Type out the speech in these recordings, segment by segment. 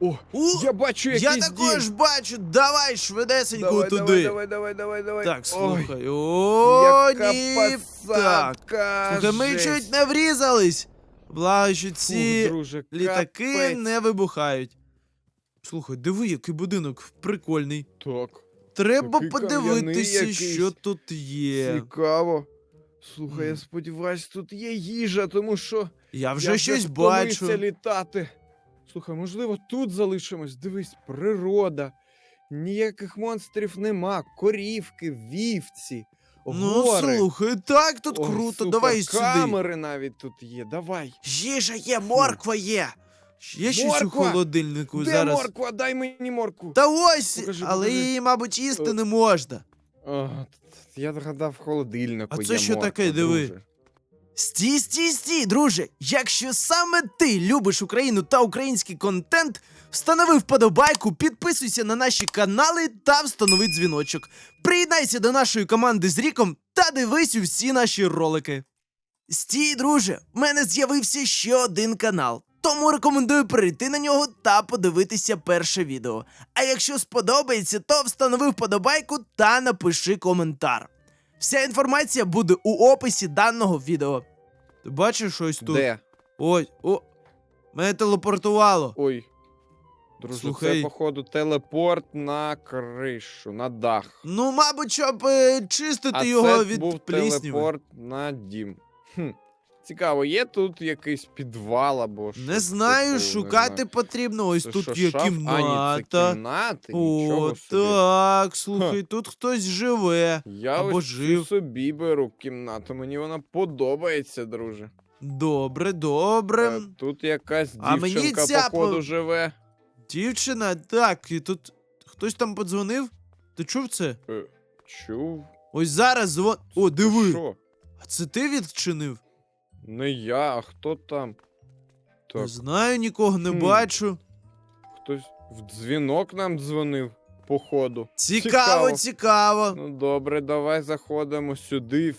О, У, я бачу якийсь я дім. також бачу. Давай швидесенько давай, туди. Давай, давай, давай, давай. Так, Ой, слухай. О, яка ні. Так. посадка, Слухай, ми жесть. чуть не врізались. Благо, що Фух, ці друже, літаки капець. не вибухають. Слухай, диви, який будинок прикольний. Так, Треба Такий подивитися, кам'яний що якийсь. тут є. цікаво. Слухай, я Мгм. сподіваюсь, тут є їжа, тому що Я вже я щось втомився бачу. літати. Слухай, можливо, тут залишимось. Дивись, природа. Ніяких монстрів нема. Корівки, вівці, Ну, слухай, так тут Ой, круто. супер, Давай сюди. Камери навіть тут є. Давай. Їжа є, морква є. Є щось у Морква! холодильнику Де зараз. морква? Дай мені моркву. Та ось, Покажи, але покажи. її, мабуть, їсти Е, не можна. А, т- т- я згадав в холодильнику. А це є що морква, таке, диви? друже. Стій, стій, стій, друже. Якщо саме ти любиш Україну та український контент, встанови вподобайку, підписуйся на наші канали та встанови дзвіночок. Приєднайся до нашої команди з Ріком та дивись усі наші ролики. Стій, друже, в мене з'явився ще один канал. Тому рекомендую перейти на нього та подивитися перше відео. А якщо сподобається, то встанови вподобайку та напиши коментар. Вся інформація буде у описі даного відео. Ти бачиш щось тут? Де? Ой, о. Мене телепортувало. Ой. Друже, Слухай. це, походу, телепорт на кришу, на дах. Ну, мабуть, щоб е, чистити а його це від був плісняви. телепорт на дім. Хм. Цікаво, є тут якийсь підвал або що? Не знаю, типу, не шукати знаю. потрібно. Ось Це тут що, є шаф? А, ні, кімната. це кімнати, нічого О, собі. так, слухай, тут хтось живе. Я Або ось жив. цю собі беру кімнату, мені вона подобається, друже. Добре, добре. Е, Тут якась А мені дівчинка, ця походу, по- живе. Дівчина, так, і тут хтось там подзвонив? Ти чув це? Е, Чув? Ось зараз звон. О, диви! Що? А це ти відчинив? Не я, а хто там? Не знаю, нікого не Хм. бачу. хтось в дзвінок нам дзвонив, походу. Цікаво, Цікаво. цікаво. Ну добре, давай заходимо сюди в...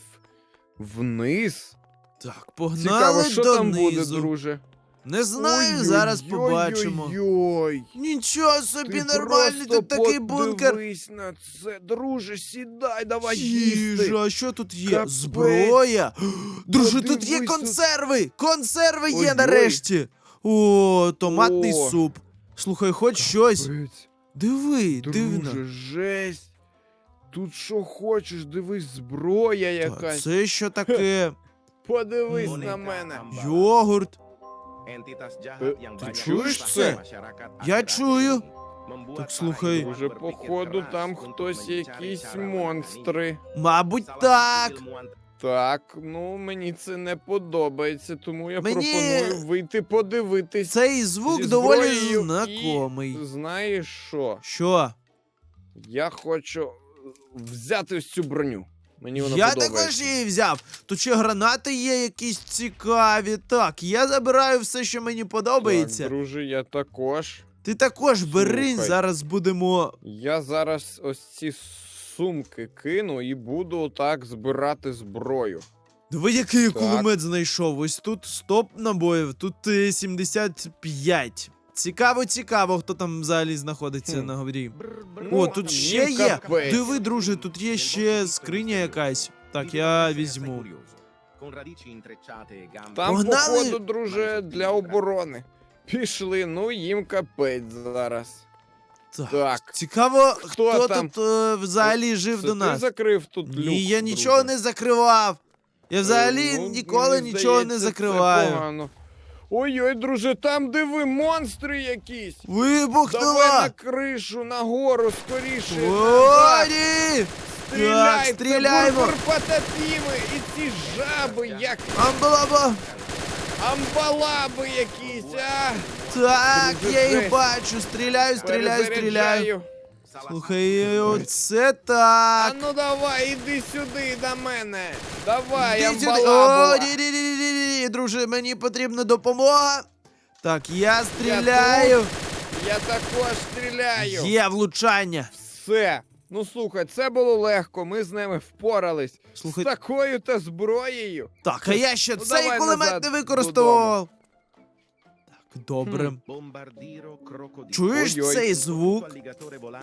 вниз. Так, погнали Цікаво, що там буде, донизу. друже. Не знаю, зараз побачимо. Ой, Нічого собі нормальний тут такий бункер. Подивись на це, друже, сідай, давай їсти. Їжа, що тут є? Капець. Зброя. Друже, тут є Подивись тут. консерви! Консерви є Ой-ой. нарешті. О, томатний О. суп. Слухай, хоч щось. Капець. Диви, Друже, дивно. жесть. Тут що хочеш, дивись, зброя Та якась. Це що таке? Подивись на мене. Йогурт. Е, ти чуєш це? Я чую. Так, слухай. Уже походу там хтось якісь монстри. Мабуть, так. Так, ну мені це не подобається, тому я Мені- пропоную вийти подивитись. Цей звук зі доволі зброєю знакомий. І, знаєш що? Що? Я хочу взяти цю броню. Мені вона Я подобається. також її взяв. Тут ще гранати є якісь цікаві. Так, я забираю все, що мені подобається. Так, друже, я також. Ти також бери, Слухай. зараз будемо. Я зараз ось ці сумки кину і буду так збирати зброю. Диви, який Так. кулемет знайшов. Ось тут стоп набоїв, тут е, 75. Цікаво, цікаво, хто там взагалі знаходиться Хм. на горі. О, тут ще є. капець. Диви, друже, тут є ще скриня якась. Так, я візьму. Там, Погнали! походу, друже, для оборони. Пішли, ну їм капець зараз. Так. Так. Цікаво, Хто хто, там? тут е, взагалі жив Це до ти нас. закрив тут люк, Ні, я друже? нічого не закривав. Я взагалі ну, ніколи нічого не здається, це погано. Ой-ой, друже, там диви, монстри якісь. Давай на Вибухнула! кришу, на гору, скоріше. Назад. Стріляй, Так, стріляємо. Це бурбурпотатіви і ці жаби, як Амбалаба! амбалаби якісь, а. Так, я їх бачу. Стріляю, стріляю, стріляю. Перезаряджаю. Слухай, оце А так. ну давай, іди сюди до мене. Давай, Іди сюди. О, амбалабула. ні, ні, ні, ні, ні, друже, мені потрібна допомога. Так, я стріляю. Я також стріляю. Є влучання. Все. Ну слухай, це було легко, ми з ними впорались. Слухай, З такою та зброєю. так, а я ще Ну, цей давай кулемет назад не використовував. Добре. Чуєш Ой-ой. цей звук?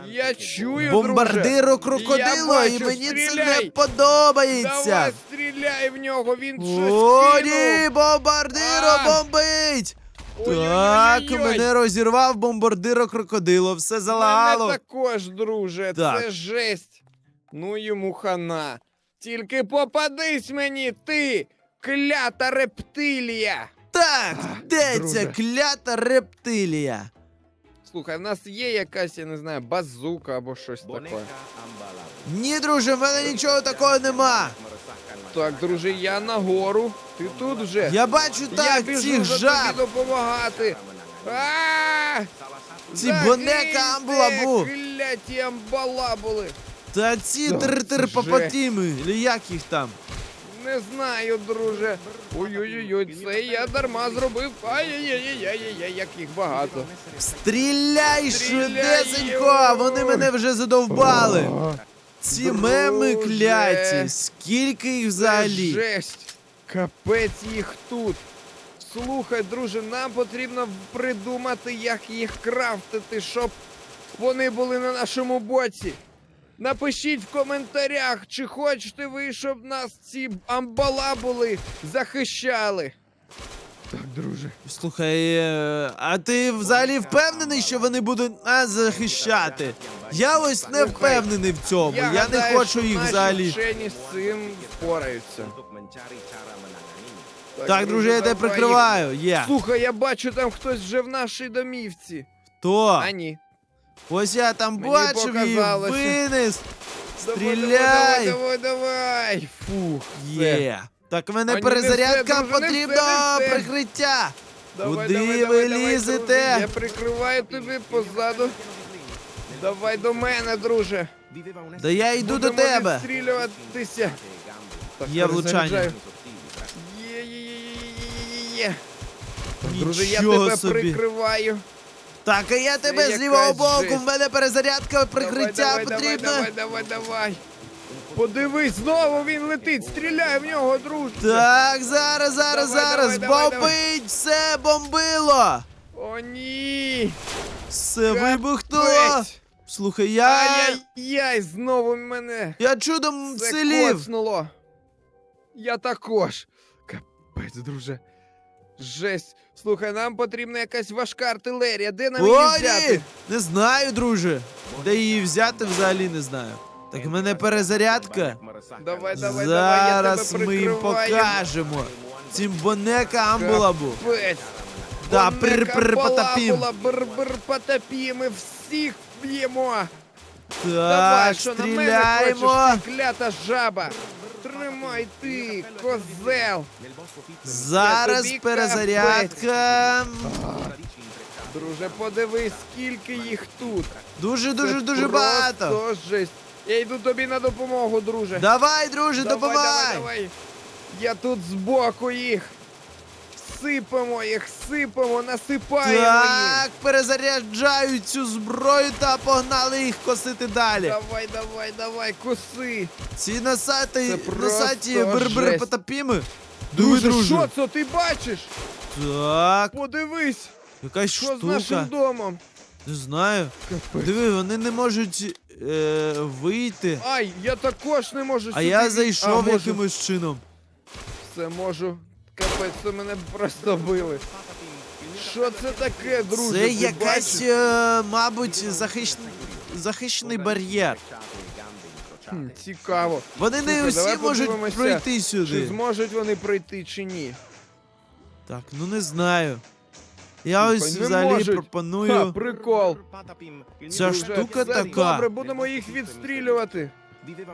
Я чую, Бомбардиро друже. крокодило, Я і мені це не подобається. Давай, стріляй в нього, він щось О, кинув. ні, бомбардиро А! бомбить! Так, мене розірвав бомбардиро крокодило, все залагало. Мене також, друже, Так. це жесть. Ну йому хана. Тільки попадись мені, ти, клята рептилія. Так, де друже. ця клята рептилія? Слухай, в нас є якась, я не знаю, базука або щось таке. Ні, друже, в мене нічого такого нема. Так, друже, я нагору. Ти тут вже? Я бачу так біжу цих за жаб. тобі допомагати. А! Ці бонека амбулабу. Кляті амбалабули. Та ці Так, тир-тир це папатіми, чи як їх там? Не знаю, друже. Ой-ой-ой, це я дарма зробив. Ай-яй-яй-яй-яй, як їх багато. Стріляй швидесенько, вони мене вже задовбали. Ці меми кляті, скільки їх взагалі? жесть. Капець їх тут. Слухай, друже, нам потрібно придумати, як їх крафтити, щоб вони були на нашому боці. Напишіть в коментарях, чи хочете ви, щоб нас ці амбалабули захищали. Так, друже. Слухай, е, а ти взагалі впевнений, що вони будуть нас захищати? Я ось не впевнений в цьому. Я, не гадаю, хочу що їх наші взагалі. вчені з цим впораються. Так, друже, я тебе давай. прикриваю. Є. Слухай, я бачу, там хтось вже в нашій домівці. Хто? А ні. Ось я там Мені бачив її, показалося. винес. Давай, Стріляй! Давай, давай, давай. Фух, все. Є. Так в мене А перезарядка не все, друже, не потрібно все, не все. прикриття. Давай, Куди давай, ви давай, давай, лізете? друже, Я прикриваю тобі позаду. Давай до мене, друже. Да я йду до Будемо тебе. відстрілюватися. Так, Є влучання. перезаряджаю. Є, є, є, є, є, є. Друже, я Нічого тебе собі. прикриваю. Так, а я тебе з якась лівого боку, жесть. в мене перезарядка прикриття давай, потрібна. Давай, давай, давай, давай. Подивись, знову він летить. Стріляй в нього, друже. Так, зараз, зараз, Давай, зараз. давай, давай, Бомбить, все, бомбило. О, ні. Все вибухнуло. Капець. Слухай, я. Ай-яй-яй, знову мене Я чудом це вцілів. коцнуло. Я також. Капець, друже. Жесть. Слухай, нам потрібна якась важка артилерія. Де нам її О, взяти? Не знаю, друже. Де її взяти взагалі не знаю. Так в мене перезарядка. Давай, давай, Зараз давай, ми я їм тебе прикриваю. покажемо. Цим бонека амбулабу. Капець. Да, пир-пир потопім. балабула, Бир-бир потопім, ми всіх б'ємо. Так, Давай, що на мене стріляємо. хочеш, ти клята жаба. Тримай ти, козел. Зараз перезарядка. Друже, подивись, скільки їх тут. Дуже, дуже, дуже багато. Жесть. Я йду тобі на допомогу, друже. Давай, друже, давай, допомагай. давай, давай. Я тут збоку їх. Сипемо їх, сипемо, насипаємо Так, перезаряджаю цю зброю та погнали їх косити далі. Давай, давай, давай, коси. Ці носаті, Це просто носаті бер-бер жесть. потопіми. Диви, Друже, друже. що це ти бачиш? Так, Подивись, якась що з нашим штука. домом. Не знаю. Диви, вони не можуть е, вийти. Ай, я також не можу А сюди. я зайшов а, можу. якимось чином. Все можу. Капець, це мене просто били. Що це таке, друже? Це якась, е, мабуть, захищ... захищений бар'єр. Хм, цікаво. Вони не Слухай, усі можуть подивимося, пройти Чи сюди. зможуть вони пройти чи ні? Так, ну не знаю. Я ось не взагалі можуть. пропоную. Ха, прикол. Ця Друже, штука все така. Добре, будемо їх відстрілювати.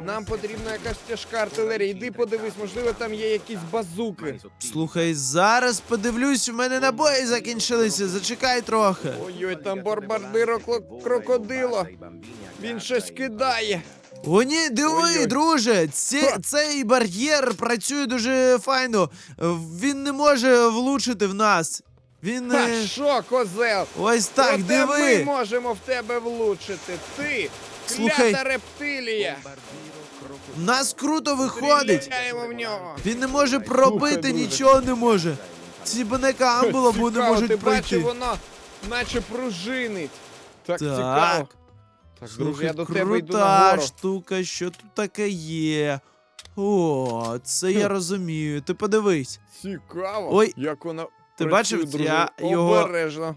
Нам потрібна якась тяжка артилерія. Йди подивись, можливо, там є якісь базуки. Слухай, зараз подивлюсь, у мене набої закінчилися. Зачекай трохи. Ой-ой, там барбардиро крокодило. Він щось кидає. О, ні, диви, друже, ці, цей бар'єр працює дуже файно. Він не може влучити в нас. Він. Ха, е, що, козел? Ось так, Проте Ми диви. можемо в тебе влучити. Ти, Слухай. клята рептилія. В нас круто виходить. Стріляємо в нього. Він не може пробити, друже. нічого не може. ці бонека Амбула не Цікаво, можуть ти пройти. воно наче пружинить. Так, Так. цікаво. Так, друже, Слухай, я до тебе йду крута нагору. штука, що тут таке є. О, це я розумію. Ти подивись. Цікаво. Ой, як вона ти працює, бачив, друже. я його- Обережно.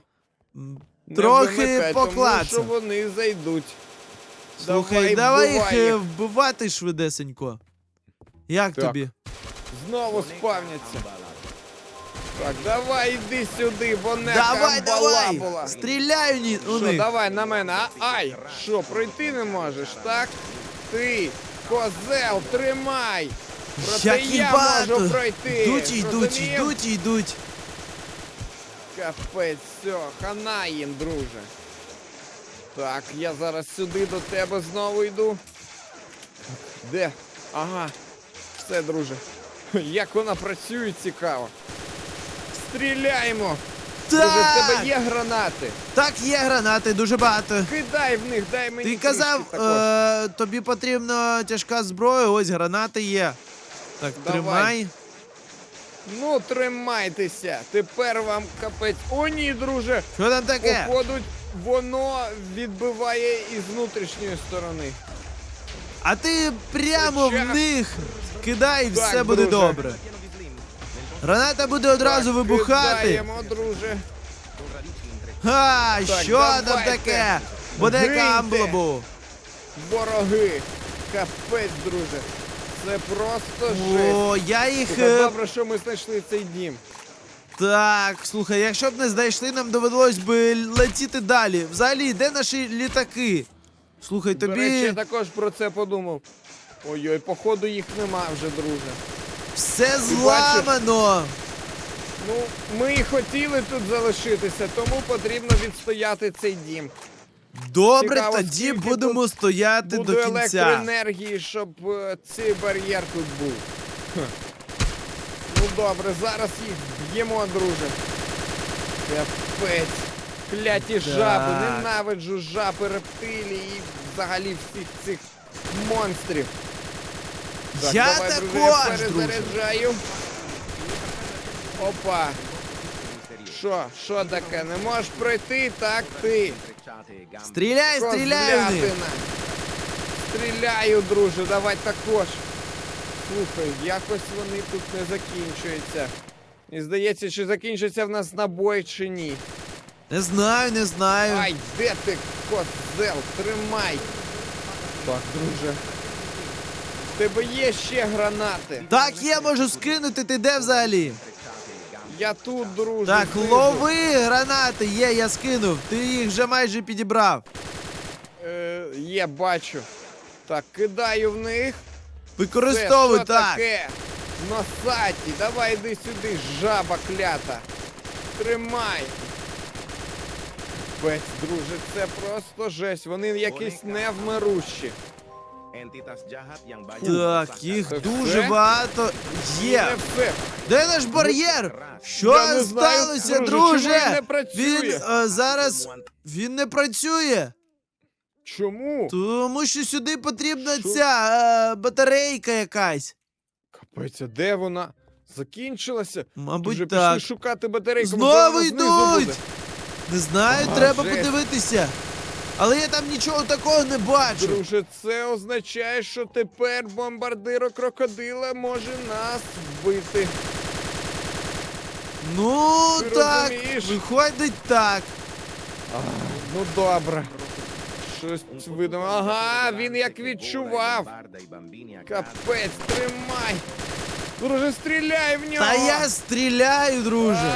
М, Не Трохи вимикай, Тому що вони зайдуть. Слухай, давай, їх е, вбивати швидесенько. Як Так. тобі? Знову спавняться. Так, давай іди сюди, бо не давай, давай! була. Стріляй ні- у Що, них. давай на мене. А, ай! Що, пройти не можеш, так? Ти, козел, тримай! Проте Як їх я багато. можу пройти. Йдуть, йдуть, розумів? йдуть, йдуть. Капець, все, хана їм, друже. Так, я зараз сюди до тебе знову йду. Де? Ага. Все, друже. Як вона працює, цікаво. Стріляємо! Друже, в тебе є гранати. так, є гранати, дуже багато. Кидай в них, дай мені. Ти казав, також. е, тобі потрібна тяжка зброя, ось гранати є. Так, Давай. тримай. Ну, тримайтеся. Тепер вам капець. О, ні, друже. Що там таке? Походу, воно відбиває із внутрішньої сторони. А ти прямо Хоча- в них кидай, і Так, все буде друже. добре. Граната буде одразу Так, вибухати. Кидаємо, друже. Ха, Так, що там давайте. таке? Буде Гиньте. камблабу. Вороги. Капець, друже. Це просто жесть. О, я їх. Слухай, е, добре, що ми знайшли цей дім. Так, слухай, якщо б не знайшли, нам довелось би летіти далі. Взагалі, де наші літаки? Слухай, До речі, тобі я також про це подумав. Ой-ой, походу їх нема вже, друже. все зламано. Ну, ми і хотіли тут залишитися, тому потрібно відстояти цей дім. Добре, Цікаво, тоді скільки будемо тут стояти до кінця. електроенергії, щоб е, цей бар'єр тут був. Хм. Ну добре, зараз їх б'ємо, друже. Капець. Кляті жаби, ненавиджу жаби, рептилії і взагалі всіх цих монстрів. Так, Я давай, друже, також, я друже. перезаряджаю. Опа. Що, що таке? Не можеш пройти, так ти. Стріляй, стріляй в них. Стріляю, друже, давай також. Слухай, якось вони тут не закінчуються. І здається, чи закінчиться в нас набой чи ні. Не знаю, не знаю. Ай, де ти, козел, тримай. Так, друже. В тебе є ще гранати. Так, я можу скинути, ти де взагалі? Я тут, друже. Так, знизу. лови гранати, є, я скинув. Ти їх вже майже підібрав. Е, є, бачу. Так, кидаю в них. Використовуй Це, що так. таке? Носаті, давай йди сюди, жаба клята. Тримай. Бець, друже, це просто жесть. Вони якісь невмирущі. Так, їх дуже все? багато є. Не все. Де наш бар'єр? Що Я не знаю, сталося, друже, чому друже? він не працює? Він е, зараз він не працює, Чому? тому що сюди потрібна Що? ця е, батарейка якась. А де вона? Закінчилася? Мабуть, Вже так. пішли шукати батарейку. Знову йдуть! Не знаю, Ага, треба жесть. подивитися. Але я там нічого такого не бачу. Друже, це означає, що тепер бомбардиро крокодила може нас вбити. Ну Ти так, розумієш? виходить так. А, ну добре. Щось видно. Ага, він як відчував. Капець, тримай. Друже, стріляй в нього. Та я стріляю, друже.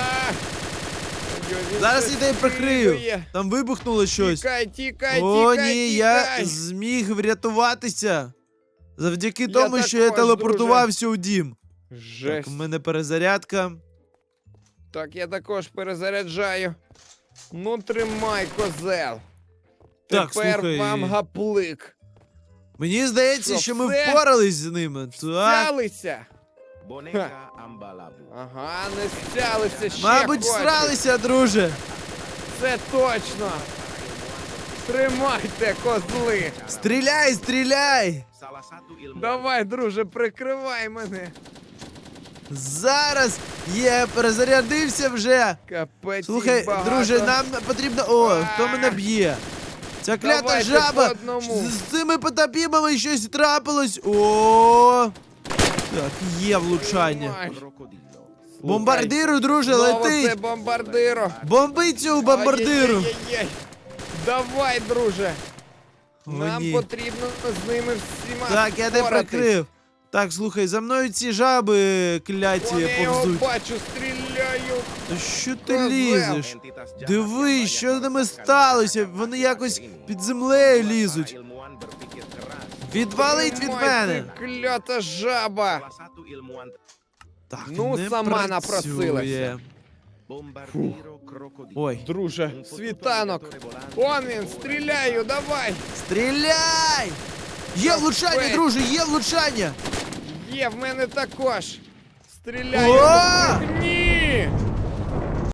Зараз я тебе прикрию. Там вибухнуло щось. Тікай, тікай, О, тікай, ні, я тікай. зміг врятуватися. Завдяки Я тому, що я також, телепортувався у дім. Жесть. Так, у мене перезарядка. Так, я також перезаряджаю. Ну, тримай, козел. Так, Тепер слухай. вам гаплик. Мені здається, Що, що ми все? впорались з ними. Так. Стялися. Ага, не стялися ще Мабуть, хочуть. всралися, друже. Це точно. Тримайте, козли. Стріляй, стріляй! Давай, друже, прикривай мене. Зараз є, перезарядився вже. Капець. Слухай, їх багато. друже, нам потрібно. О, хто мене б'є? Ця клята Давайте жаба! по одному. З, з цими потопімами щось трапилось. О! Так, є влучання. Ай. Бомбардиру, друже, Знову це летить! бомбардиро. Бомби цю бомбардиру! Ай-яй-яй-яй. Давай, друже. Нам ні. потрібно з ними всіма Так, я не впоратись. прикрив. Так, слухай, за мною ці жаби кляті Вон я його повзуть. бачу, стріляю. Та що ти лізеш? Диви, що з ними сталося? Вони якось під землею лізуть. Відвалить від мене. Клята жаба. Так, Ну, не сама працює. напросилася. crocodilo. Ой, Друже, світанок. Он він, стріляю, давай. стріляй! Є влучання, Капець. друже, є влучання! Є, в мене також. Стріляю. О!